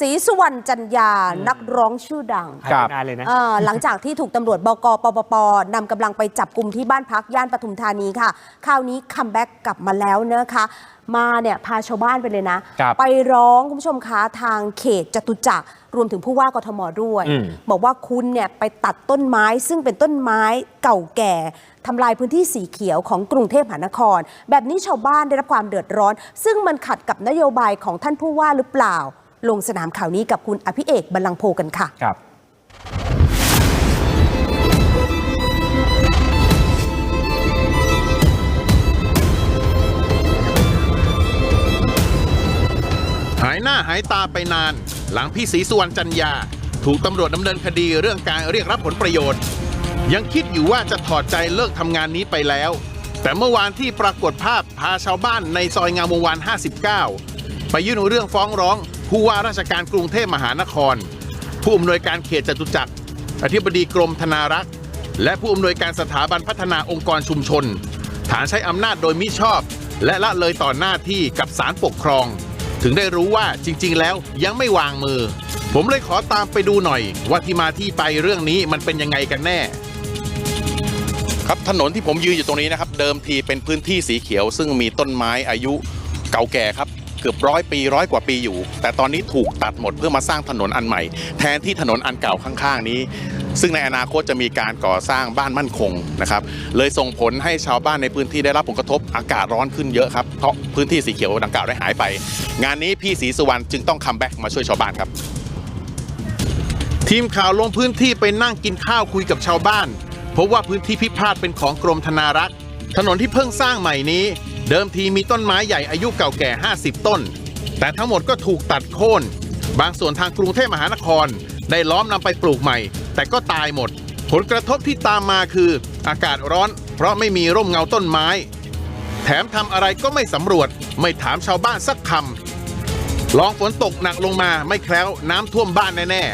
ศรีสุวรรณจันยา นักร้องชื่อดังหายไปนานเลยนะ เอ่อหลังจากที่ถูกตำรวจบกปปปนำกำลังไปจับกลุ่มที่บ้านพักย่านปทุมธานีค่ะ คราวนี้คัมแบ็กกลับมาแล้วนะคะ มาเนี่ยพาชาวบ้านไปเลยนะ ครับ ไปร้องคุณผู้ชมคะทางเขตจตุจักรรวมถึงผู้ว่ากทมด้วย อืม บอกว่าคุณเนี่ยไปตัดต้นไม้ซึ่งเป็นต้นไม้เก่าแก่ทำลายพื้นที่สีเขียวของกรุงเทพมหานคร แบบนี้ชาวบ้านได้รับความเดือดร้อน ซึ่งมันขัดกับนโยบายของท่านผู้ว่าหรือเปล่า ลงสนามข่าวนี้กับคุณอภิเอกบัลลังก์โพกันค่ะครับหายหน้าหายตาไปนาน หลังพี่ศรีสุวรรณจันยา ถูกตำรวจดำเนินคดีเรื่องการเรียกรับผลประโยชน์ ยังคิดอยู่ว่าจะถอดใจเลิกทำงานนี้ไปแล้ว แต่เมื่อวานที่ปรากฏภาพพาชาวบ้านในซอยงามวงศ์วาน 59 ไปยื่นเรื่องฟ้องร้อง ผู้ว่าราชการกรุงเทพมหานคร ผู้อำนวยการเขตจตุจักร อธิบดีกรมธนารักษ์ และผู้อำนวยการสถาบันพัฒนาองค์กรชุมชน ฐานใช้อำนาจโดยมิชอบ และละเลยต่อหน้าที่กับศาลปกครอง ถึงได้รู้ว่าจริง ๆ แล้วยังไม่วางมือ ผมเลยขอตามไปดูหน่อย ว่าที่มาที่ไปเรื่องนี้มันเป็นยังไงกันแน่ ครับถนนที่ผมยืนอยู่ตรงนี้นะครับ เดิมทีเป็นพื้นที่สีเขียว ซึ่งมีต้นไม้อายุเก่าแก่ครับ กือบร้อยปีร้อยกว่าปีอยู่ แต่ตอนนี้ถูกตัดหมดเพื่อมาสร้างถนนอันใหม่ แทนที่ถนนอันเก่าข้างๆนี้ ซึ่งในอนาคตจะมีการก่อสร้างบ้านมั่นคงนะครับเลยส่งผลให้ชาวบ้านในพื้นที่ได้รับผลกระทบอากาศร้อนขึ้นเยอะครับเพราะพื้นที่สีเขียวดังกล่าวได้หายไป งานนี้พี่ศรีสุวรรณจึงต้องคัมแบ็กมาช่วยชาวบ้านครับ ทีมข่าวลงพื้นที่ไปนั่งกินข้าวคุยกับชาวบ้านพบว่าพื้นที่พิพาทเป็นของกรมธนารักษ์ ถนนที่เพิ่งสร้างใหม่นี้ เดิมทีมีต้นไม้ใหญ่อายุเก่าแก่ 50 ต้น แต่ทั้งหมดก็ถูกตัดโค่น บางส่วนทางกรุงเทพมหานคร ได้ล้อมนำไปปลูกใหม่ แต่ก็ตายหมด ผลกระทบที่ตามมาคือ อากาศร้อน เพราะไม่มีร่มเงาต้นไม้ แถมทำอะไรก็ไม่สำรวจ ไม่ถามชาวบ้านสักคำลองฝนตกหนักลงมาไม่แคล้วน้ำท่วมบ้านแน่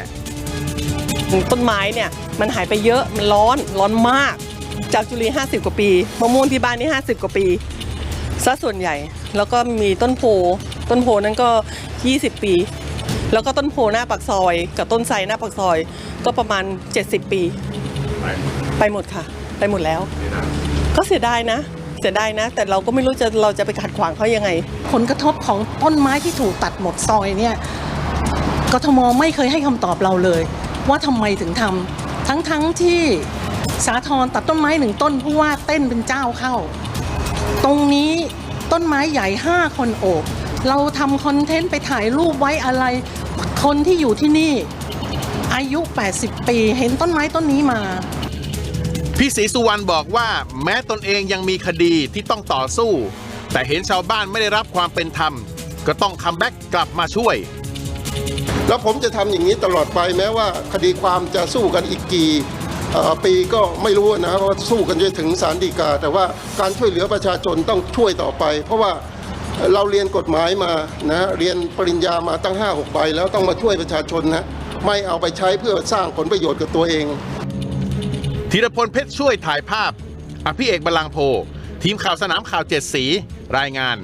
ๆต้นไม้เนี่ยมันหายไปเยอะมันร้อนร้อนมาก จากจุลี50 กว่าปีมะม่วงที่บ้านนี่50 กว่าปี ซะส่วนใหญ่ แล้วก็มีต้นโพ ต้นโพนั้นก็ 20 ปี แล้วก็ต้นโพหน้าปากซอย กับต้นไทรหน้าปากซอย ก็ประมาณ 70 ปี ไปหมดค่ะ ไปหมดแล้ว ก็เสียดายนะ เสียดายนะ แต่เราก็ไม่รู้จะเราจะไปขัดขวางเขายังไง ผลกระทบของต้นไม้ที่ถูกตัดหมดซอยเนี่ยกทมไม่เคยให้คำตอบเราเลย ว่าทำไมถึงทำทั้งทั้งๆที่สาทรตัดต้นไม้หนึ่งต้นผู้ว่าเต้นเป็นเจ้าเข้า รงนี้ต้นไม้ใหญ่ 5 คนโอบ เราทำคอนเทนต์ไปถ่ายรูปไว้อะไร คนที่อยู่ที่นี่ อายุ 80 ปี เห็นต้นไม้ต้นนี้มา พี่ศรีสุวรรณบอกว่า แม้ตนเองยังมีคดีที่ต้องต่อสู้ แต่เห็นชาวบ้านไม่ได้รับความเป็นธรรม ก็ต้องคัมแบ็กกลับมาช่วย แล้วผมจะทำอย่างนี้ตลอดไปแม้ว่าคดีความจะสู้กันอีกกี่เอ่อ ปีก็ไม่รู้นะว่าสู้กันจนถึงศาลฎีกา แต่ว่าการช่วยเหลือประชาชนต้องช่วยต่อไป เพราะว่าเราเรียนกฎหมายมานะเรียนปริญญามาตั้ง 5 6 ใบ แล้วต้องมาช่วยประชาชนนะไม่เอาไปใช้เพื่อสร้างผลประโยชน์กับตัวเอง ธีรพลเพชรช่วยถ่ายภาพ อภิเอกบาลังโพ ทีมข่าวสนามข่าวเจ็ดสี รายงาน